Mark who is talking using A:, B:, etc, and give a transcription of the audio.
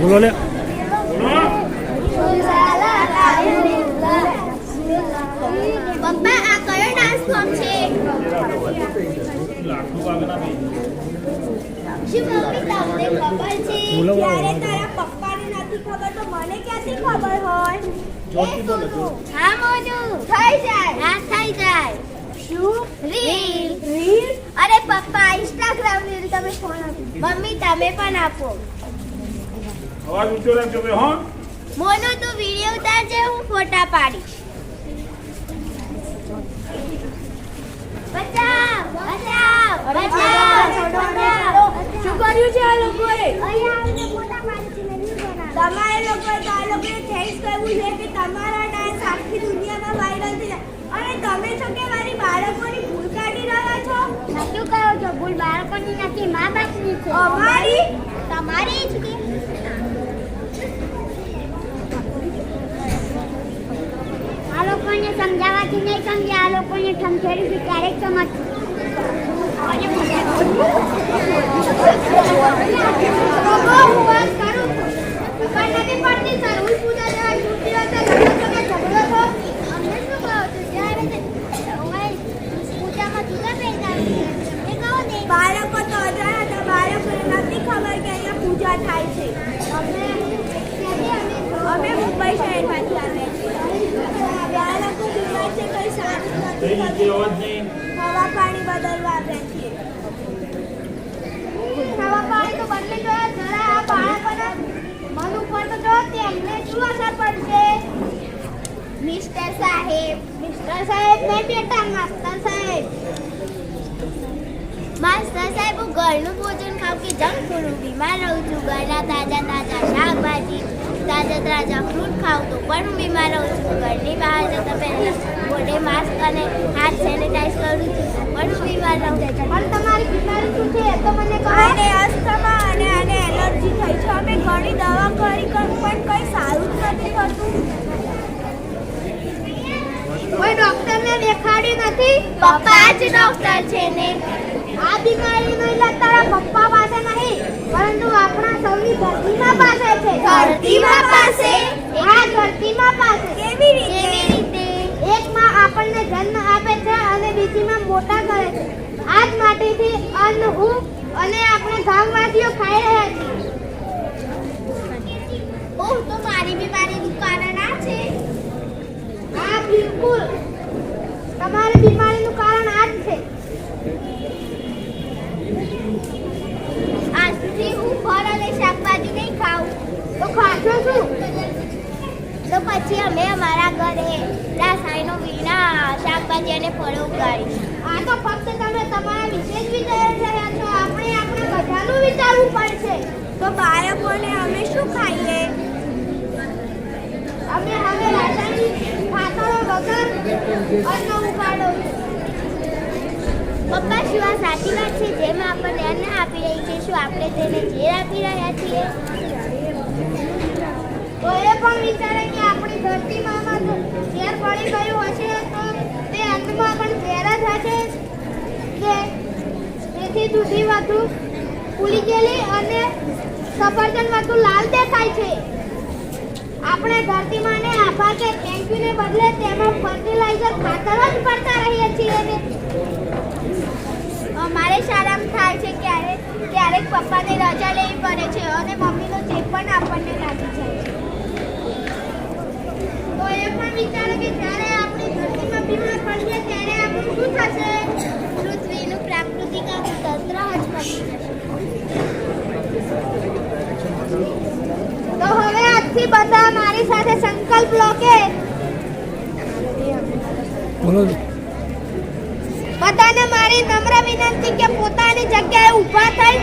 A: બોલો લે
B: પપ્પા આ કયો ડાન્સ ફોર્મ છે? શું મમ્મી તમને ખબર છે. જ્યારે તારા પપ્પાને નથી ખબર તો મને ક્યાંથી ખબર હોય? એ મોજુ. હા મોજુ થઈ જાય. હા થઈ જાય. શું? રીલ અરે પપ્પા ઇન્સ્ટાગ્રામ રીલ તમે ફોન આપો મમ્મી તમે પણ આપો.
C: અવાજ ઊંચો રાખજો બે હો?
B: મોનો તું વિડિયો ઉતારજે હું ફોટા પાડીશ. બચાવ બચાવ બચાવ
D: શું કર્યું છે આ લોકોએ? તમારે લોકોએ આ લોકોએ થેન્ક્સ કરવું છે કે તમારા ડાન્સ આખી દુનિયામાં વાયરલ થઈ જાય. અને તમે છો કે મારી બાળકોની ભૂલ
B: નથી મા બાપની છે
D: અમારી
B: તમારી જ કે આ લોકોને સમજાવવાથી નહીં સમજે આ લોકોને સમજાવ્યું ક્યારેક સમજ.
D: બાળકો તો અજાણ્યા હતા બાળકોને નથી ખબર કે અહીંયા પૂજા થાય છે. અમે મુંબઈ શહેરમાંથી આવ્યા છીએ બાળકો બીમાર છે કઈ સારું નથી
C: રીતે
D: થતું.
C: અવાજ નહીં
D: હવા પાણી બદલવા આવ્યા છીએ
B: ખાવા પાણી તો બદલી ગયો જરા આ બાળકોના મન ઉપર તો જો તેમને શું અસર પડશે? મિસ્ટર સાહેબ મિસ્ટર સાહેબ નહીં બેટા માસ્ટર સાહેબ માસ્ટર સાહેબ હું ઘરનું ભોજન ખાઉં કે જંક ફૂડ હું બીમાર રહું છું. ઘરના તાજા તાજા શાકભાજી તાજા તાજા ફ્રૂટ ખાઉં તો પણ હું બીમાર રહું છું. ઘરની બહાર જતા પહેલાં મોઢે માસ્ક અને હાથ સેનિટાઈઝ કરું છું પણ હું બીમાર રહું છું. પણ તમારી બીમારી શું છે? તો મને કહો.
D: આને અસ્થમા અને આને એલર્જી થઈ છે. અમે ઘણી દવા કરી પણ કંઈ સારું જ નથી થતું.
B: કોઈ ડોક્ટરને દેખાડી નથી? પપ્પા જ ડોક્ટર છે ને. આ બીમારીનો ઈલાજ તારા પપ્પા પાસે નહીં પરંતુ આપણા સૌની ધરતીમાં પાસે છે.
D: ધરતીમાં પાસે?
B: હા ધરતીમાં પાસે.
D: કેવી રીતે?
B: એક માં આપણને જન્મ આપે છે અને બીજી માં મોટા કરે છે. આજ માટીથી અન્ન હું અને આપણે ગામવાસીઓ ખાઈ રહ્યા છીએ. ઓહ તો મારી બીમારીનું કારણ આ છે? હા બિલકુલ તમારી બીમારીનું કારણ આ જ છે આજથી હું ફળ અને શાકભાજી નહીં ખાઉં તો ખાશો શું? તો પછી અમે અમારા ઘરે રાસાયણો વિના શાકભાજી અને ફળો ઉગાડી. આ તો ફક્ત તમે તમારા વિશે જ વિચારી રહ્યા છો. આપણે આપણે બધાનું વિચારવું પડશે.
D: તો બાળકોને અમે શું ખાઈએ?
B: અમે હવે રાસાયણિક ખાતરો વગર અન્ન ઉગાડો. પપ્પા શું આ સાચી વાત છે? જેમ આપણને અન્ન આપી રહી છે શું આપણે તેને ઝેર આપી રહ્યા છીએ? તો પણ વિચારે કે આપણી ધરતી મામાં ઝેર પડી ગયું હશે તો અન્નમાં પણ ઝેર જ હશે? કે તેથી દૂધી વધુ ફૂલી ગયેલી અને સફરજન વધુ લાલ દેખાય છે? આપણે ધરતીમાં ને આભા કે બદલે તેમાં ફર્ટિલાઇઝર ખાતર જ પડતા રહીએ છીએ ને? અમારે શાળામાં થાય છે ક્યારેક ક્યારેક પપ્પાને રજા લેવી પડે છે અને મમ્મીનો પણ આપણને લાગી જાય છે. તો એ પણ વિચારો કે જ્યારે આપણે ધરતીમાં બીમાર પડીએ ત્યારે આપણું શું થશે? પૃથ્વીનું પ્રાકૃતિક આખું તંત્ર પડી તો હવે આજથી બધા મારી સાથે સંકલ્પ લો કે બધાને મારી નમ્ર વિનંતી કે પોતાની જગ્યાએ ઊભા થઈ